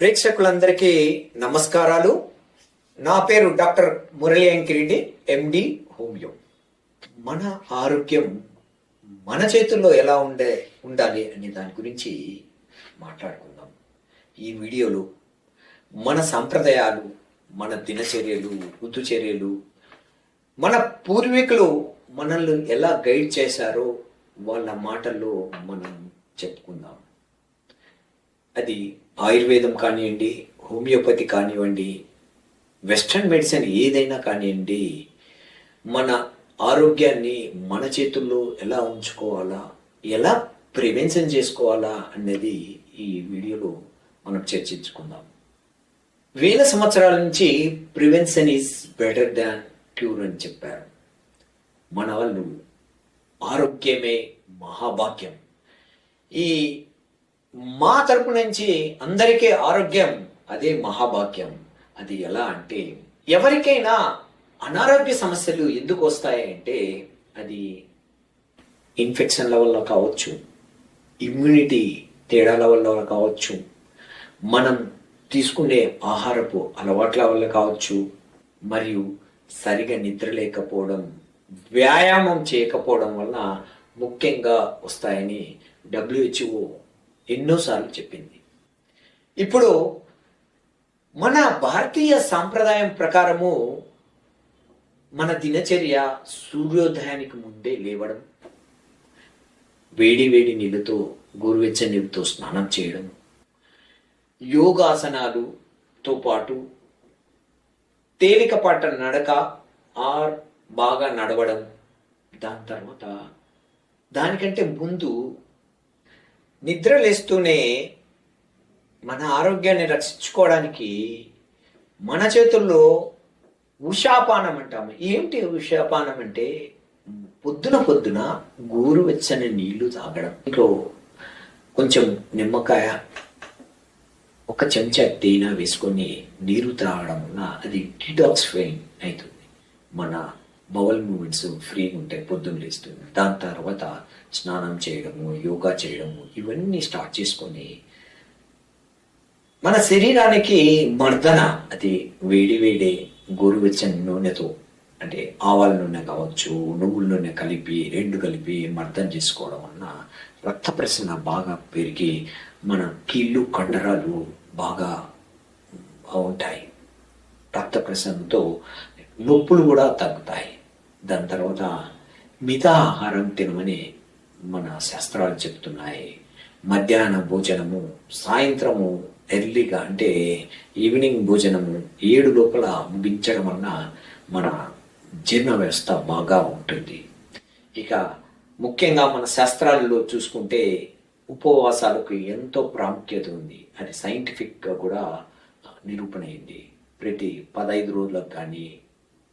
ప్రేక్షకులందరికీ నమస్కారాలు. నా పేరు doctor Murali Ankireddy MD homeo. మన ఆరోగ్యం మన చేతుల్లో ఎలా ఉండే ఉండాలి అనే దాని గురించి మాట్లాడుకుందాం. ఈ వీడియోలో మన సంప్రదాయాలు మన దినచర్యలు ఋతుచర్యలు మన పూర్వీకులు మనల్ని ఎలా గైడ్ చేశారో వాళ్ళ మాటల్లో మనం చెప్పుకుందాం. అది ఆయుర్వేదం కానివ్వండి హోమియోపతి కానివ్వండి వెస్ట్రన్ మెడిసిన్ ఏదైనా కానివ్వండి మన ఆరోగ్యాన్ని మన చేతుల్లో ఎలా ఉంచుకోవాలా ఎలా ప్రివెన్షన్ చేసుకోవాలా అనేది ఈ వీడియోలో మనం చర్చించుకుందాం. వేల సంవత్సరాల నుంచి prevention is better than cure అని చెప్పారు. మన వాళ్ళు ఆరోగ్యమే మహాభాగ్యం. ఈ మా తరపు నుంచి అందరికీ ఆరోగ్యం అదే మహాభాగ్యం. అది ఎలా అంటే ఎవరికైనా అనారోగ్య సమస్యలు ఎందుకు వస్తాయి అంటే అది ఇన్ఫెక్షన్ల వల్ల కావచ్చు ఇమ్యూనిటీ తేడాల వల్ల కావచ్చు మనం తీసుకునే ఆహారపు అలవాట్ల వల్ల కావచ్చు మరియు సరిగా నిద్ర లేకపోవడం వ్యాయామం చేయకపోవడం వల్ల ముఖ్యంగా వస్తాయని డబ్ల్యూహెచ్ఓ ఎన్నోసార్లు చెప్పింది. ఇప్పుడు మన భారతీయ సాంప్రదాయం ప్రకారము మన దినచర్య సూర్యోదయానికి ముందే లేవడం వేడి వేడి నీళ్ళతో గోరువెచ్చని నీళ్ళతో స్నానం చేయడం యోగాసనాలుతో పాటు తేలికపాట నడక ఆర్ బాగా నడవడం దాని తర్వాత దానికంటే ముందు నిద్ర లేస్తూనే మన ఆరోగ్యాన్ని రక్షించుకోవడానికి మన చేతుల్లో ఉషాపానం అంటాము ఏంటి ఉషాపానం అంటే పొద్దున పొద్దున గోరువెచ్చని నీళ్ళు తాగడం. ఇంట్లో కొంచెం నిమ్మకాయ ఒక చెంచా తేనె వేసుకొని నీరు తాగడం వల్ల అది డిటాక్స్ఫైన్ అవుతుంది. మన బవల్ మూమెంట్స్ ఫ్రీగా ఉంటాయి పొద్దున్న లేస్తుంది దాని తర్వాత స్నానం చేయడము యోగా చేయడము ఇవన్నీ స్టార్ట్ చేసుకొని మన శరీరానికి మర్దన అది వేడి వేడి గోరువెచ్చని నూనెతో అంటే ఆవాల నూనె కావచ్చు నువ్వుల నూనె కలిపి రెండు కలిపి మర్దన చేసుకోవడం వలన రక్త ప్రసరణ బాగా పెరిగి మన కీళ్ళు కండరాలు బాగా ఉంటాయి రక్త ప్రసరణతో నొప్పులు కూడా తగ్గుతాయి. దాని తర్వాత మిగతా ఆహారం తినమని మన శాస్త్రాలు చెప్తున్నాయి. మధ్యాహ్న భోజనము సాయంత్రము ఎర్లీగా అంటే ఈవినింగ్ భోజనము ఏడు లోపల ముగించడం వలన మన జీర్ణ వ్యవస్థ బాగా ఉంటుంది. ఇక ముఖ్యంగా మన శాస్త్రాలలో చూసుకుంటే ఉపవాసాలకు ఎంతో ప్రాముఖ్యత ఉంది. అది సైంటిఫిక్గా కూడా నిరూపణ అయింది. ప్రతి పదహైదు రోజులకు కానీ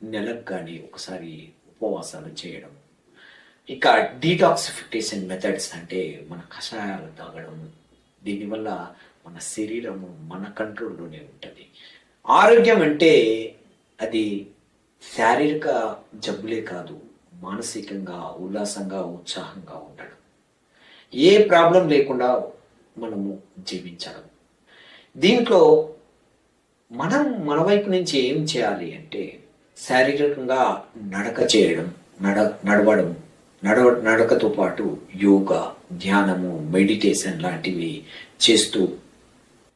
నెలకు కానీ ఒకసారి ఉపవాసాలు చేయడం. ఇక డీటాక్సిఫికేషన్ మెథడ్స్ అంటే మన కషాయాలు తాగడం దీనివల్ల మన శరీరము మన కంట్రోల్లోనే ఉంటుంది. ఆరోగ్యం అంటే అది శారీరక జబ్బులే కాదు మానసికంగా ఉల్లాసంగా ఉత్సాహంగా ఉండడం. ఏ ప్రాబ్లం లేకుండా మనము జీవించడం. దీంట్లో మనం మన వైపు నుంచి ఏం చేయాలి అంటే శారీరకంగా నడక చేయడం నడ నడవడం నడవ నడకతో పాటు యోగా ధ్యానము మెడిటేషన్ లాంటివి చేస్తూ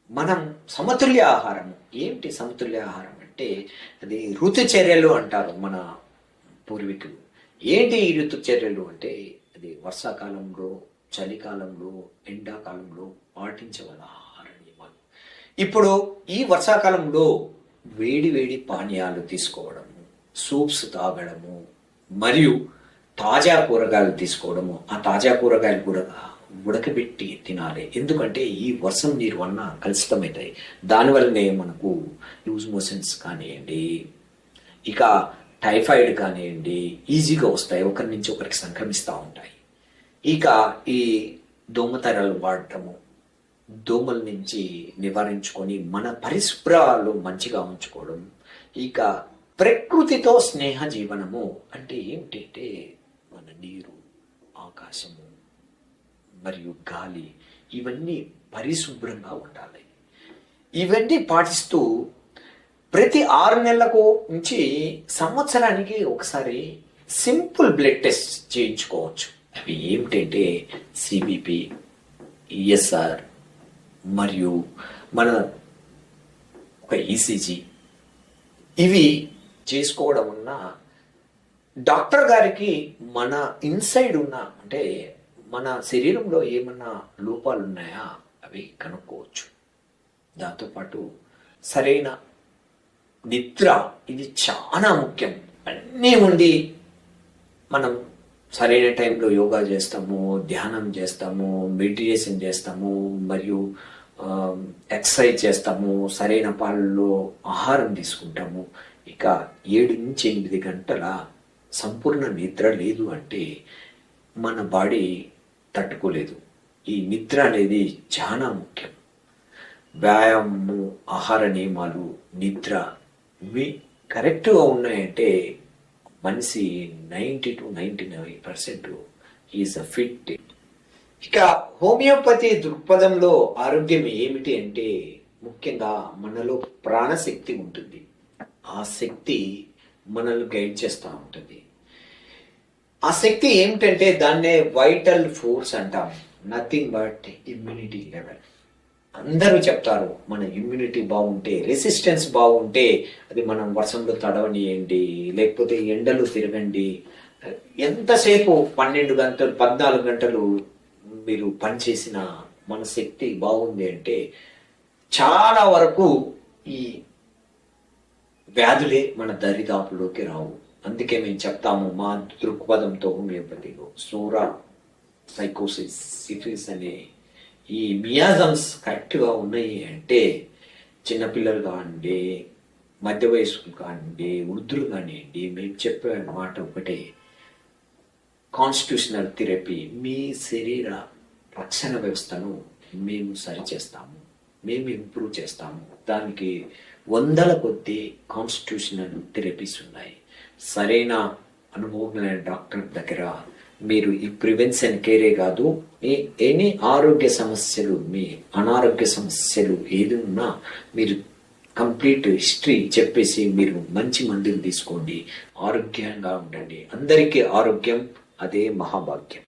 మనం సమతుల్య ఆహారం. ఏంటి సమతుల్య ఆహారం అంటే అది ఋతుచర్యలు అంటారు మన పూర్వీకులు. ఏంటి ఈ ఋతుచర్యలు అంటే అది వర్షాకాలంలో చలికాలంలో ఎండాకాలంలో పాటించవల ఆహార నియమాలు ఇప్పుడు ఈ వర్షాకాలంలో వేడి వేడి పానీయాలు తీసుకోవడము సూప్స్ తాగడము మరియు తాజా కూరగాయలు తీసుకోవడము ఆ తాజా కూరగాయలు కూడా ఉడకబెట్టి తినాలి. ఎందుకంటే ఈ వర్షం నీరు వలన కలుషితమవుతాయి. దానివల్లనే మనకు లూజ్ మోషన్స్ కానివ్వండి ఇక టైఫాయిడ్ కానివ్వండి ఈజీగా వస్తాయి. ఒకరి నుంచి ఒకరికి సంక్రమిస్తూ ఉంటాయి. ఇక ఈ దోమతెరలు వాడటము దోమల నుంచి నివారించుకొని మన పరిశుభ్రాలు మంచిగా ఉంచుకోవడం ఇక ప్రకృతితో స్నేహ జీవనము అంటే ఏమిటంటే మన నీరు ఆకాశము మరియు గాలి ఇవన్నీ పరిశుభ్రంగా ఉండాలి. ఇవన్నీ పాటిస్తూ ప్రతి ఆరు నెలలకు నుంచి సంవత్సరానికి ఒకసారి సింపుల్ బ్లడ్ టెస్ట్ చేయించుకోవచ్చు. అవి ఏమిటంటే సిబిపి ఈఎస్ఆర్ మరియు మన ఒక ఈసీజీ ఇవి చేసుకోవడం వలన డాక్టర్ గారికి మన ఇన్సైడ్ ఉన్న అంటే మన శరీరంలో ఏమన్నా లోపాలు ఉన్నాయా అవి కనుక్కోవచ్చు. దాంతోపాటు సరైన నిద్ర ఇది చాలా ముఖ్యం. అన్నీ ఉండి మనం సరైన టైంలో యోగా చేస్తాము ధ్యానం చేస్తాము మెడిటేషన్ చేస్తాము మరియు ఎక్సర్సైజ్ చేస్తాము సరైన పాలలో ఆహారం తీసుకుంటాము. ఇక ఏడు నుంచి ఎనిమిది గంటల సంపూర్ణ నిద్ర లేదు అంటే మన బాడీ తట్టుకోలేదు. ఈ నిద్ర అనేది చాలా ముఖ్యం. వ్యాయామము ఆహార నియమాలు నిద్ర ఇవి కరెక్ట్గా ఉన్నాయంటే మనిషి ninety to ninety nine percent is a fit. ఇక హోమియోపతి దృక్పథంలో ఆరోగ్యం ఏమిటి అంటే ముఖ్యంగా మనలో ప్రాణశక్తి ఉంటుంది. ఆ శక్తి మనల్ని గైడ్ చేస్తూ ఉంటుంది. ఆ శక్తి ఏమిటంటే దాన్నే వైటల్ ఫోర్స్ అంటాం. Nothing but immunity level. అందరూ చెప్తారు మన ఇమ్యూనిటీ బాగుంటే రెసిస్టెన్స్ బాగుంటే అది మనం వర్షంలో తడవనియండి లేకపోతే ఎండలు తిరగండి. ఎంతసేపు పన్నెండు గంటలు పద్నాలుగు గంటలు మీరు పనిచేసిన మన శక్తి బాగుంది అంటే చాలా వరకు ఈ వ్యాధులే మన దరిదాపులోకి రావు. అందుకే మేము చెప్తాము మా దృక్పథంతో హోమియోపతిలో సోరా సైకోసిస్ సిఫిస్ అనే ఈ మియాజమ్స్ కరెక్ట్గా ఉన్నాయి అంటే చిన్నపిల్లలు కావండి మధ్య వయస్కులు కానివ్వండి వృద్ధులు కానివ్వండి మేము చెప్పే మాట ఒకటే. కాన్స్టిట్యూషనల్ థెరపీ మీ శరీర రక్షణ వ్యవస్థను మేము సరిచేస్తాము మేము ఇంప్రూవ్ చేస్తాము. దానికి వందల కొద్ది కాన్స్టిట్యూషనల్ థెరపీస్ ఉన్నాయి. సరైన అనుభవమైన డాక్టర్ దగ్గర మీరు ఈ ప్రివెన్షన్ కేరే కాదు మీ ఎనీ ఆరోగ్య సమస్యలు మీ అనారోగ్య సమస్యలు ఏది ఉన్నా మీరు కంప్లీట్ హిస్టరీ చెప్పేసి మీరు మంచి మందులు తీసుకోండి ఆరోగ్యంగా ఉండండి. అందరికీ ఆరోగ్యం అదే మహాభాగ్యం.